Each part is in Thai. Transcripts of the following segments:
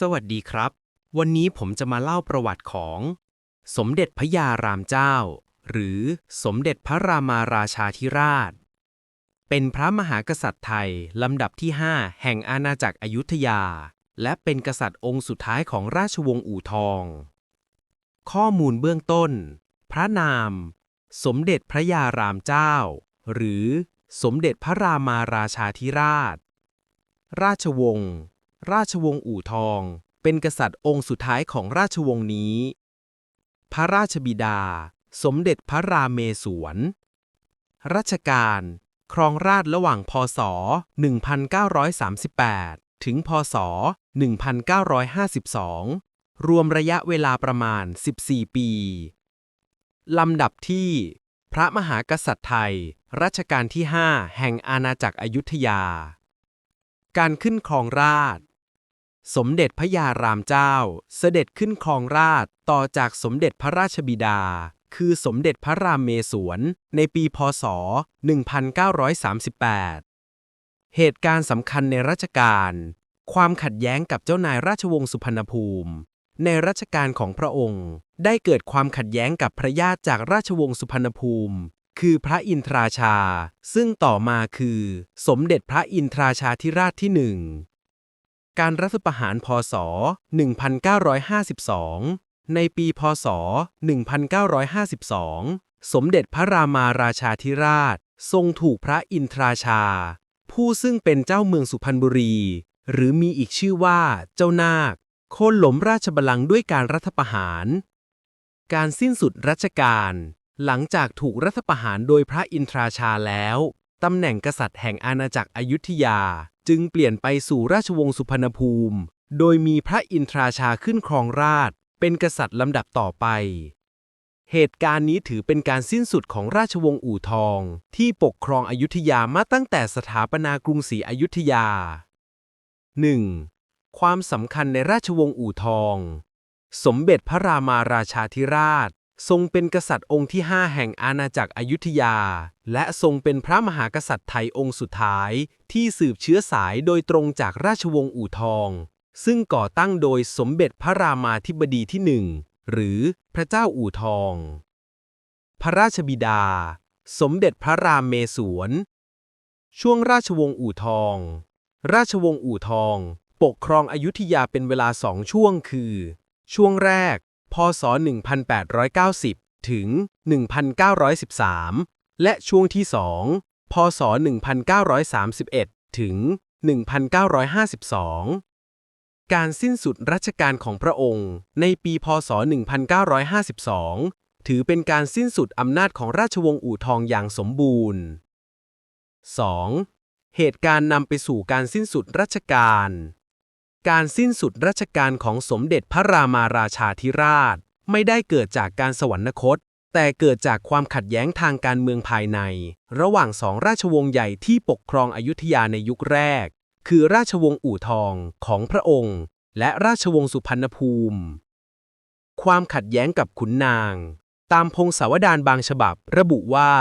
สวัสดีครับ วันนี้ผมจะมาเล่าประวัติของ สมเด็จพระยารามเจ้า หรือสมเด็จพระรามาราชาธิราช เป็นพระมหากษัตริย์ไทย ลำดับที่ 5 แห่งอาณาจักรอยุธยา และเป็นกษัตริย์องค์สุดท้ายของราชวงศ์อู่ทอง ข้อมูลเบื้องต้น พระนาม สมเด็จพระยารามเจ้า หรือสมเด็จพระรามาราชาธิราช ราชวงศ์ ราชวงศ์อู่ทอง เป็นกษัตริย์องค์สุดท้ายของราชวงศ์นี้ พระราชบิดา สมเด็จพระรามเมศวรรัชกาลครองราชระหว่างพศ 1938 ถึง พศ 1952 รวมระยะเวลาประมาณ 14 ปี ลำดับที่ พระมหากษัตริย์ไทย รัชกาลที่ 5 แห่งอาณาจักรอยุธยา การขึ้นครองราช สมเด็จพระยารามเจ้า เสด็จขึ้นครองราชต่อจากสมเด็จพระราชบิดา คือสมเด็จพระรามเมศวรในปีพศ 1938 เหตุการณ์สำคัญในรัชกาลความขัดแย้งกับเจ้านายราชวงศ์สุพรรณภูมิ ในรัชกาลของพระองค์ ได้เกิดความขัดแย้งกับพระญาติจากราชวงศ์สุพรรณภูมิ คือพระอินทราชา ซึ่งต่อมาคือ สมเด็จพระอินทราชาธิราชที่หนึ่ง การรัฐประหารพศ 1952 ในปีพศ 1952 สมเด็จพระรามาราชาธิราช ทรงถูกพระอินทราชา ผู้ซึ่งเป็นเจ้าเมืองสุพรรณบุรี หรือมีอีกชื่อว่าเจ้านาค โค่นล้มราชบัลลังก์ด้วยการรัฐประหาร การสิ้นสุดรัชกาลหลังจากถูกรัฐประหารโดยพระอินทราชาแล้ว ตำแหน่งกษัตริย์แห่งอาณาจักรอยุธยา จึงเปลี่ยนไปสู่ราชวงศ์สุพรรณภูมิ โดยมีพระอินทราชาขึ้นครองราช เป็นกษัตริย์ลำดับต่อไป เหตุการณ์นี้ถือเป็นการสิ้นสุดของราชวงศ์อู่ทอง ที่ปกครองอยุธยามาตั้งแต่สถาปนากรุงศรีอยุธยา 1. ความสำคัญในราชวงศ์อู่ทอง สมเด็จพระรามาราชาธิราช ทรงเป็นกษัตริย์องค์ที่ 5 แห่งอาณาจักรอยุธยา และทรงเป็นพระมหากษัตริย์ไทยองค์สุดท้ายที่สืบเชื้อสายโดยตรงจากราชวงศ์อู่ทอง ซึ่งก่อตั้งโดยสมเด็จพระรามาธิบดีที่หนึ่งหรือพระเจ้าอู่ทอง พระราชบิดา สมเด็จพระรามเมศวร ช่วงราชวงศ์อู่ทอง ราชวงศ์อู่ทอง ปกครองอยุธยาเป็นเวลาสองช่วงคือ ช่วงแรก พศ 1890 ถึง 1913 และช่วงที่สองพศ 1931 ถึง 1952 การสิ้นสุดรัชกาลของพระองค์ในปีพศ 1952 ถือเป็นการสิ้นสุดอำนาจของราชวงศ์อู่ทองอย่างสมบูรณ์ 2. เหตุการณ์นำไปสู่การสิ้นสุดรัชกาล การสิ้นสุดรัชกาลของสมเด็จพระรามาราชาธิราช ไม่ได้เกิดจากการสวรรคต แต่เกิดจากความขัดแย้งทางการเมืองภายใน ระหว่างสองราชวงศ์ใหญ่ที่ปกครองอยุธยาในยุคแรก คือราชวงศ์อู่ทองของพระองค์ และราชวงศ์สุพรรณภูมิ ความขัดแย้งกับขุนนาง ตามพงศาวดารบางฉบับระบุว่า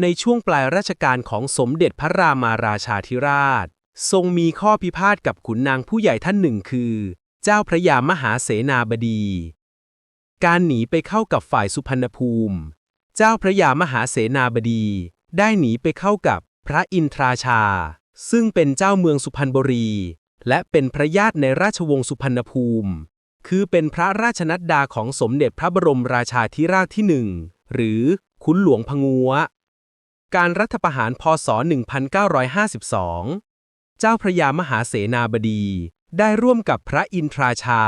ในช่วงปลายรัชกาลของสมเด็จพระรามาราชาธิราช ทรงมีข้อพิพาทกับขุนนางผู้ใหญ่ท่านหนึ่งคือ เจ้าพระยามหาเสนาบดี การหนีไปเข้ากับฝ่ายสุพรรณภูมิ เจ้าพระยามหาเสนาบดี ได้หนีไปเข้ากับพระอินทราชา ซึ่งเป็นเจ้าเมืองสุพรรณบุรี และเป็นพระญาติในราชวงศ์สุพรรณภูมิ คือเป็นพระราชนัดดาของสมเด็จพระบรมราชาธิราชที่หนึ่งหรือขุนหลวงพงัว การรัฐประหารพศ 1952 เจ้าพระยามหาเสนาบดีได้ร่วมกับพระอินทราชา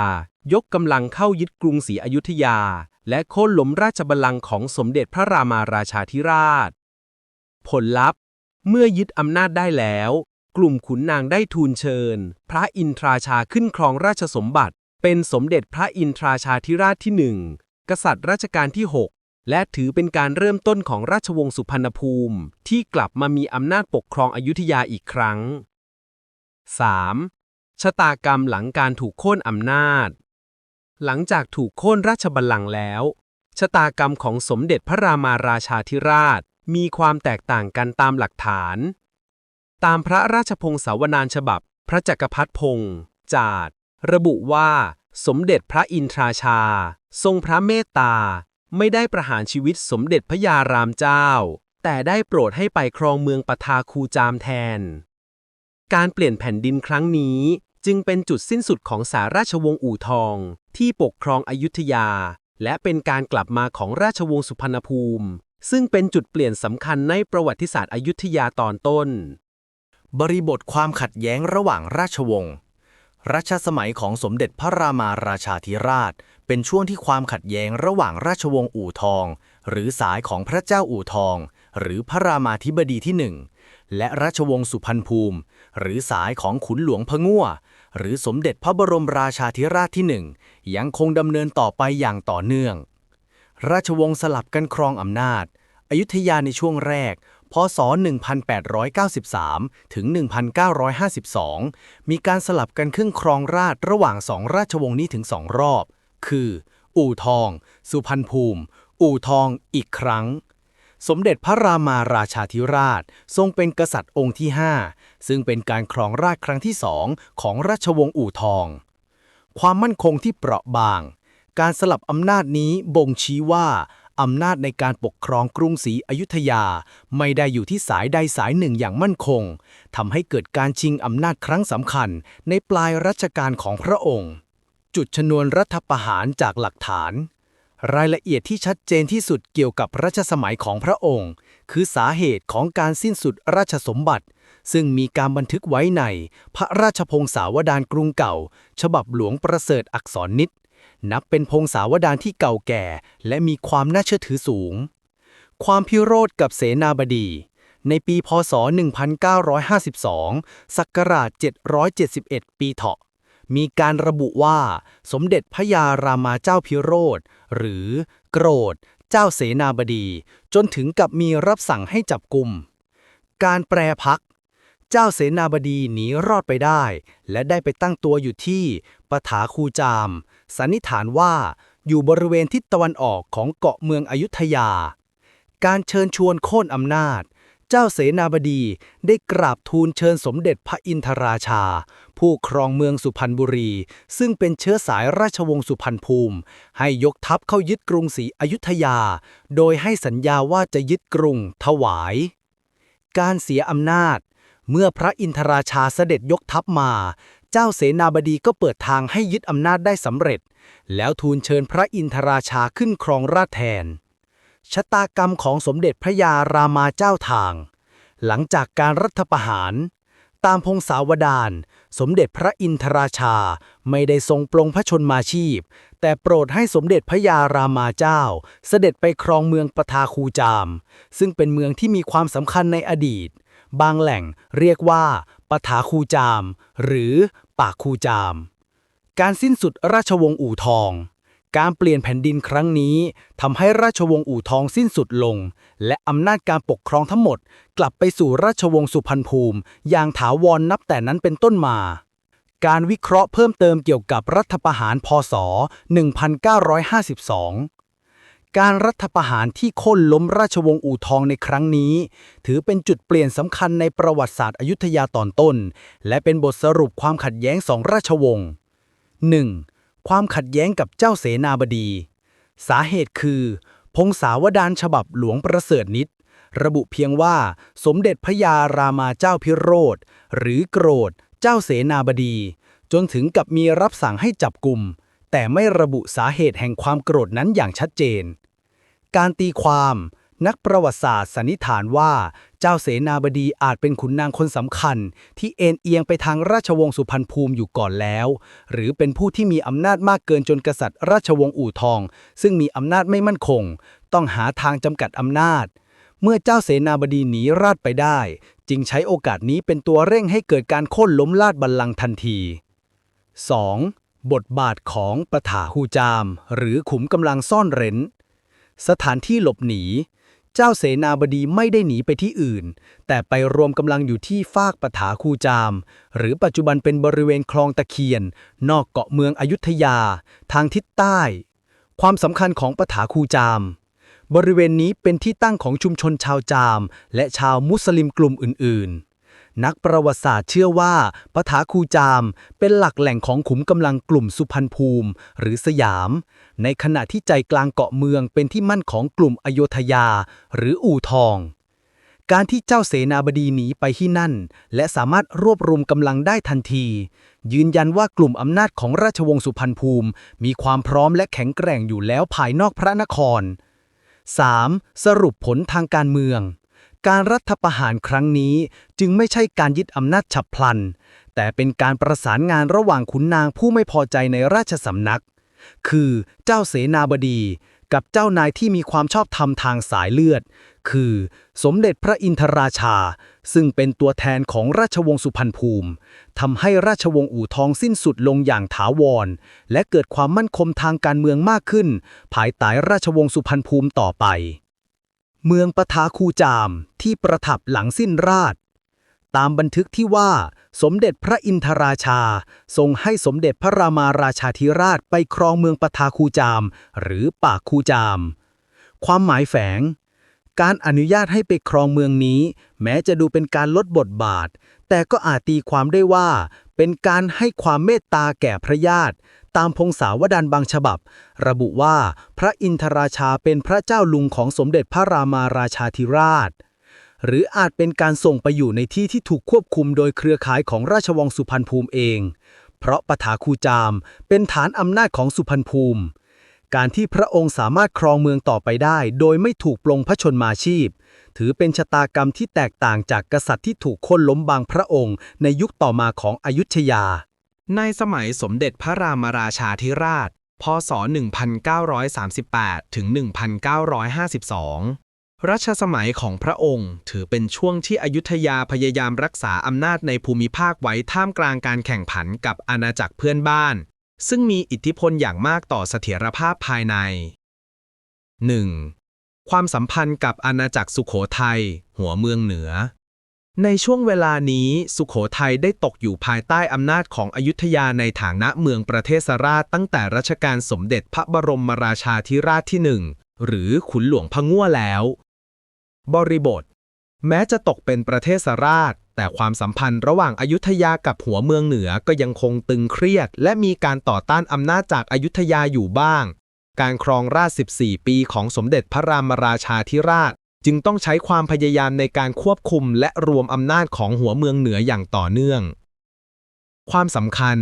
ยกกำลังเข้ายึดกรุงศรีอยุธยา และโค่นล้มราชบัลลังก์ของสมเด็จพระรามาราชาธิราช ผลลัพธ์ เมื่อยึดอำนาจได้แล้ว กลุ่มขุนนางได้ทูลเชิญ พระอินทราชาขึ้นครองราชสมบัติ เป็นสมเด็จพระอินทราชาธิราชที่หนึ่งกษัตริย์รัชกาลที่ 6 และถือเป็นการเริ่มต้นของราชวงศ์สุพรรณภูมิ ที่กลับมามีอำนาจปกครองอยุธยาอีกครั้ง 3. ชะตากรรมหลังการถูกโค่นอำนาจ หลังจากถูกโค่นราชบัลลังก์แล้ว ชะตากรรมของสมเด็จพระรามาราชาธิราช มีความแตกต่างกันตามหลักฐาน ตามพระราชพงศาวนานฉบับ พระจักรพรรดิพงศ์จาดระบุว่า สมเด็จพระอินทราชา ทรงพระเมตตา ไม่ได้ประหารชีวิตสมเด็จพระยารามเจ้า แต่ได้โปรดให้ไปครองเมืองปทาคูจามแทน การเปลี่ยนแผ่นดินครั้งนี้ จึงเป็นจุดสิ้นสุดของสาราชวงศ์อู่ทอง ที่ปกครองอยุธยา และเป็นการกลับมาของราชวงศ์สุพรรณภูมิ ซึ่งเป็นจุดเปลี่ยนสำคัญในประวัติศาสตร์อยุธยาตอนต้น บริบทความขัดแย้งระหว่างราชวงศ์รัชสมัยของสมเด็จพระรามาราชาธิราช เป็นช่วงที่ความขัดแย้งระหว่างราชวงศ์อู่ทอง หรือสายของพระเจ้าอู่ทอง หรือพระรามาธิบดีที่หนึ่ง และราชวงศ์สุพรรณภูมิ หรือสายของขุนหลวงพะงั่ว หรือสมเด็จพระบรมราชาธิราชที่หนึ่งยังคงดำเนินต่อไปอย่างต่อเนื่อง ราชวงศ์สลับกันครองอำนาจ อยุธยาในช่วงแรก พศ 1893 ถึง 1952 มีการสลับกันขึ้นครองราชระหว่างสองราชวงศ์นี้ถึงสองรอบ คือ อู่ทอง สุพรรณภูมิ อู่ทองอีกครั้ง สมเด็จพระรามาราชาธิราช ทรงเป็นกษัตริย์องค์ที่ 5 ซึ่งเป็นการครองราชครั้งที่สองของราชวงศ์อู่ทอง ความมั่นคงที่เปราะบาง การสลับอำนาจนี้บ่งชี้ว่าอำนาจในการปกครองกรุงศรีอยุธยา ไม่ได้อยู่ที่สายใดสายหนึ่งอย่างมั่นคงทำให้เกิดการชิงอำนาจครั้งสำคัญ ในปลายรัชกาลของพระองค์ จุดชนวนรัฐประหารจากหลักฐาน รายละเอียดที่ชัดเจนที่สุดเกี่ยวกับรัชสมัยของพระองค์ คือสาเหตุของการสิ้นสุดราชสมบัติ ซึ่งมีการบันทึกไว้ใน พระราชพงศาวดารกรุงเก่า ฉบับหลวงประเสริฐอักษรนิดนับเป็นพงศาวดารที่เก่าแก่ และมีความน่าเชื่อถือสูง ความพิโรธกับเสนาบดี ในปีพศ 1952 ศักราช 771 ปีเถาะ มีการระบุว่า สมเด็จพระยารามาเจ้าพิโรธ หรือโกรธ เจ้าเสนาบดี จนถึงกับมีรับสั่งให้จับกุมการแปรพัก เจ้าเสนาบดีหนีรอดไปได้ และได้ไปตั้งตัวอยู่ที่ปถาคูจาม สันนิษฐานว่าอยู่บริเวณทิศตะวันออกของเกาะเมืองอยุธยา การเชิญชวนโค่นอำนาจ เจ้าเสนาบดีได้กราบทูลเชิญสมเด็จพระอินทราชา ผู้ครองเมืองสุพรรณบุรี ซึ่งเป็นเชื้อสายราชวงศ์สุพรรณภูมิ ให้ยกทัพเข้ายึดกรุงศรีอยุธยา โดยให้สัญญาว่าจะยึดกรุงถวาย การเสียอำนาจ เมื่อพระอินทราชาเสด็จยกทัพมา เจ้าเสนาบดีก็เปิดทางให้ยึดอำนาจได้สำเร็จ แล้วทูลเชิญพระอินทราชาขึ้นครองราชแทน ชะตากรรมของสมเด็จพระยารามาเจ้าทาง หลังจากการรัฐประหาร ตามพงศาวดารสมเด็จพระอินทราชาไม่ได้ทรงปลงพระชนมาชีพ แต่โปรดให้สมเด็จพระยารามาเจ้า เสด็จไปครองเมืองปทาคูจาม ซึ่งเป็นเมืองที่มีความสำคัญในอดีต บางแหล่งเรียกว่าปทาคูจาม หรือปากคูจาม การสิ้นสุดราชวงศ์อู่ทอง การเปลี่ยนแผ่นดินครั้งนี้ทำให้ราชวงศ์อู่ทองสิ้นสุดลง และอำนาจการปกครองทั้งหมด กลับไปสู่ราชวงศ์สุพรรณภูมิ อย่างถาวรนับแต่นั้นเป็นต้นมา การวิเคราะห์เพิ่มเติมเกี่ยวกับรัฐประหารพศ 1952 การรัฐประหารที่โค่นล้มราชวงศ์อู่ทองในครั้งนี้ ถือเป็นจุดเปลี่ยนสำคัญในประวัติศาสตร์อยุธยาตอนต้น และเป็นบทสรุปความขัดแย้งสองราชวงศ์ 1. ความขัดแย้งกับเจ้าเสนาบดี สาเหตุคือ พงศาวดารฉบับหลวงประเสริฐนิตระบุเพียงว่าสมเด็จพระยารามาเจ้าพิโรธ หรือโกรธ เจ้าเสนาบดี จนถึงกับมีรับสั่งให้จับกลุ่ม แต่ไม่ระบุสาเหตุแห่งความโกรธนั้นอย่างชัดเจน การตีความ นักประวัติศาสตร์สันนิษฐานว่าเจ้าเสนาบดีอาจเป็นขุนนางคนสำคัญ ที่เอ็นเอียงไปทางราชวงศ์สุพรรณภูมิอยู่ก่อนแล้ว หรือเป็นผู้ที่มีอำนาจมากเกินจนกษัตริย์ราชวงศ์อู่ทอง ซึ่งมีอำนาจไม่มั่นคง ต้องหาทางจำกัดอำนาจ เมื่อเจ้าเสนาบดีหนีราชไปได้ จึงใช้โอกาสนี้เป็นตัวเร่งให้เกิดการโค่นล้มราชบัลลังก์ทันที 2. บทบาทของปะถาฮูจาม หรือขุมกำลังซ่อนเร้น สถานที่หลบหนี เจ้าเสนาบดีไม่ได้หนีไปที่อื่น แต่ไปรวมกำลังอยู่ที่ฟากปถาคูจาม หรือปัจจุบันเป็นบริเวณคลองตะเคียน นอกเกาะเมืองอยุธยา ทางทิศใต้ ความสำคัญของปถาคูจาม บริเวณนี้เป็นที่ตั้งของชุมชนชาวจาม และชาวมุสลิมกลุ่มอื่น นักประวัติศาสตร์เชื่อว่าปะถาคูจาม เป็นหลักแหล่งของขุมกำลังกลุ่มสุพรรณภูมิ หรือสยาม ในขณะที่ใจกลางเกาะเมืองเป็นที่มั่นของกลุ่มอโยธยา หรืออู่ทอง การที่เจ้าเสนาบดีหนีไปที่นั่น และสามารถรวบรวมกำลังได้ทันที ยืนยันว่ากลุ่มอำนาจของราชวงศ์สุพรรณภูมิ มีความพร้อมและแข็งแกร่งอยู่แล้วภายนอกพระนคร 3. สรุปผลทางการเมือง การรัฐประหารครั้งนี้จึงไม่ใช่การยึดอำนาจฉับพลัน แต่เป็นการประสานงานระหว่างขุนนางผู้ไม่พอใจในราชสำนัก คือเจ้าเสนาบดี กับเจ้านายที่มีความชอบธรรมทางสายเลือด คือสมเด็จพระอินทราชา ซึ่งเป็นตัวแทนของราชวงศ์สุพรรณภูมิทำให้ราชวงศ์อู่ทองสิ้นสุดลงอย่างถาวร และเกิดความมั่นคงทางการเมืองมากขึ้น ภายใต้ราชวงศ์สุพรรณภูมิต่อไป เมืองปทาคูจามที่ประทับหลังสิ้นราช ตามบันทึกที่ว่า สมเด็จพระอินทราชา ทรงให้สมเด็จพระรามาราชาธิราชไปครองเมืองปทาคูจาม หรือปากคูจาม ความหมายแฝง การอนุญาตให้ไปครองเมืองนี้ แม้จะดูเป็นการลดบทบาท แต่ก็อาจตีความได้ว่า เป็นการให้ความเมตตาแก่พระญาติ ตามพงศาวดารบางฉบับ ระบุว่าพระอินทราชาเป็นพระเจ้าลุงของสมเด็จพระรามาราชาธิราช หรืออาจเป็นการส่งไปอยู่ในที่ที่ถูกควบคุมโดยเครือข่ายของราชวงศ์สุพรรณภูมิเอง เพราะปถาคูจามเป็นฐานอำนาจของสุพรรณภูมิ การที่พระองค์สามารถครองเมืองต่อไปได้ โดยไม่ถูกปลงพระชนมาชีพ ถือเป็นชะตากรรมที่แตกต่างจากกษัตริย์ที่ถูกค่นล้มบางพระองค์ ในยุคต่อมาของอยุธยา ในสมัยสมเด็จพระรามราชาธิราช พศ 1938 ถึง 1952 รัชสมัยของพระองค์ถือเป็นช่วงที่อยุธยาพยายามรักษาอำนาจในภูมิภาคไว้ท่ามกลางการแข่งขันกับอาณาจักรเพื่อนบ้าน ซึ่งมีอิทธิพลอย่างมากต่อเสถียรภาพภายใน 1. ความสัมพันธ์กับอาณาจักรสุขโขทัย หัวเมืองเหนือ ในช่วงเวลานี้สุขโขทัยได้ตกอยู่ภายใต้อำนาจของอยุธยาในฐานะเมืองประเทศราชตั้งแต่รัชกาลสมเด็จพระบรมราชาธิราชที่หนึ่งหรือขุนหลวงพะง่วแล้ว บริบท แม้จะตกเป็นประเทศราช แต่ความสัมพันธ์ระหว่างอายุธยากับหัวเมืองเหนือก็ยังคงตึงเครียด และมีการต่อต้านอำนาจจากอายุธยาอยู่บ้าง การครองราช 14 ปีของสมเด็จพระรามราชาธิราช จึงต้องใช้ความพยายามในการควบคุมและรวมอำนาจของหัวเมืองเหนืออย่างต่อเนื่อง ความสำคัญ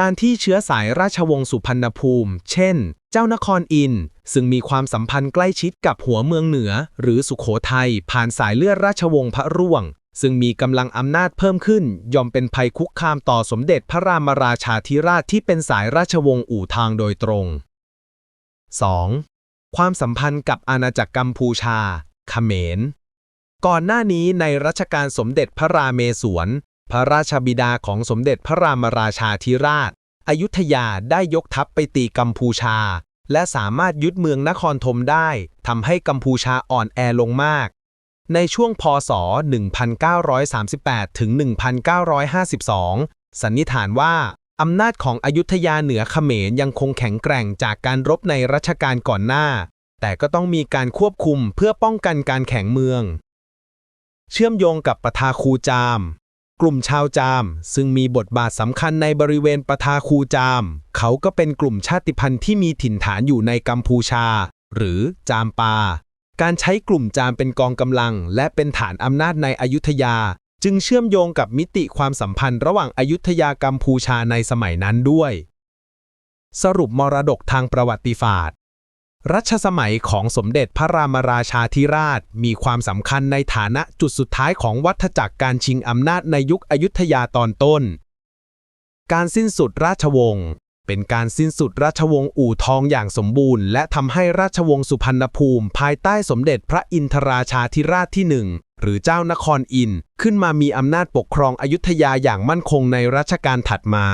การที่เชื้อสายราชวงศ์สุพรรณภูมิ เช่น เจ้านครอิน ซึ่งมีความสัมพันธ์ใกล้ชิดกับหัวเมืองเหนือ หรือสุขโขทัยผ่านสายเลือดราชวงศ์พระร่วง ซึ่งมีกำลังอำนาจเพิ่มขึ้น ย่อมเป็นภัยคุกคามต่อสมเด็จพระรามราชาธิราชที่เป็นสายราชวงศ์อู่ทางโดยตรง 2. ความสัมพันธ์กับอาณาจักรกัมพูชาเขมร ก่อนหน้านี้ในรัชกาลสมเด็จพระราเมศวร พระราชบิดาของสมเด็จพระรามราชาธิราช อยุธยาได้ยกทัพไปตีกัมพูชา และสามารถยึดเมืองนครธมได้ทำให้กัมพูชาอ่อนแอลงมาก ในช่วงพศ 1938 ถึง 1952 สันนิษฐานว่าอำนาจของอยุธยาเหนือเขมรยังคงแข็งแกร่งจากการรบในรัชกาลก่อนหน้า แต่ก็ต้องมีการควบคุมเพื่อป้องกันการแข่งเมือง เชื่อมโยงกับปทาคูจาม กลุ่มชาวจาม ซึ่งมีบทบาทสำคัญในบริเวณปะทาคูจาม เขาก็เป็นกลุ่มชาติพันธุ์ที่มีถิ่นฐานอยู่ในกัมพูชา หรือจามปา การใช้กลุ่มจามเป็นกองกำลัง และเป็นฐานอำนาจในอยุธยา จึงเชื่อมโยงกับมิติความสัมพันธ์ระหว่างอยุธยากัมพูชาในสมัยนั้นด้วย สรุปมรดกทางประวัติศาสตร์ รัชสมัยของสมเด็จพระรามราชาธิราช มีความสำคัญในฐานะจุดสุดท้ายของวัฏจักรการชิงอำนาจในยุคอยุธยาตอนต้น การสิ้นสุดราชวงศ์เป็นการสิ้นสุดราชวงศ์อู่ทองอย่างสมบูรณ์ และทำให้ราชวงศ์สุพรรณภูมิ ภายใต้สมเด็จพระอินทราชาธิราชที่หนึ่งหรือเจ้านครอินขึ้นมามีอำนาจปกครองอยุธยาอย่างมั่นคงในรัชกาลถัดมา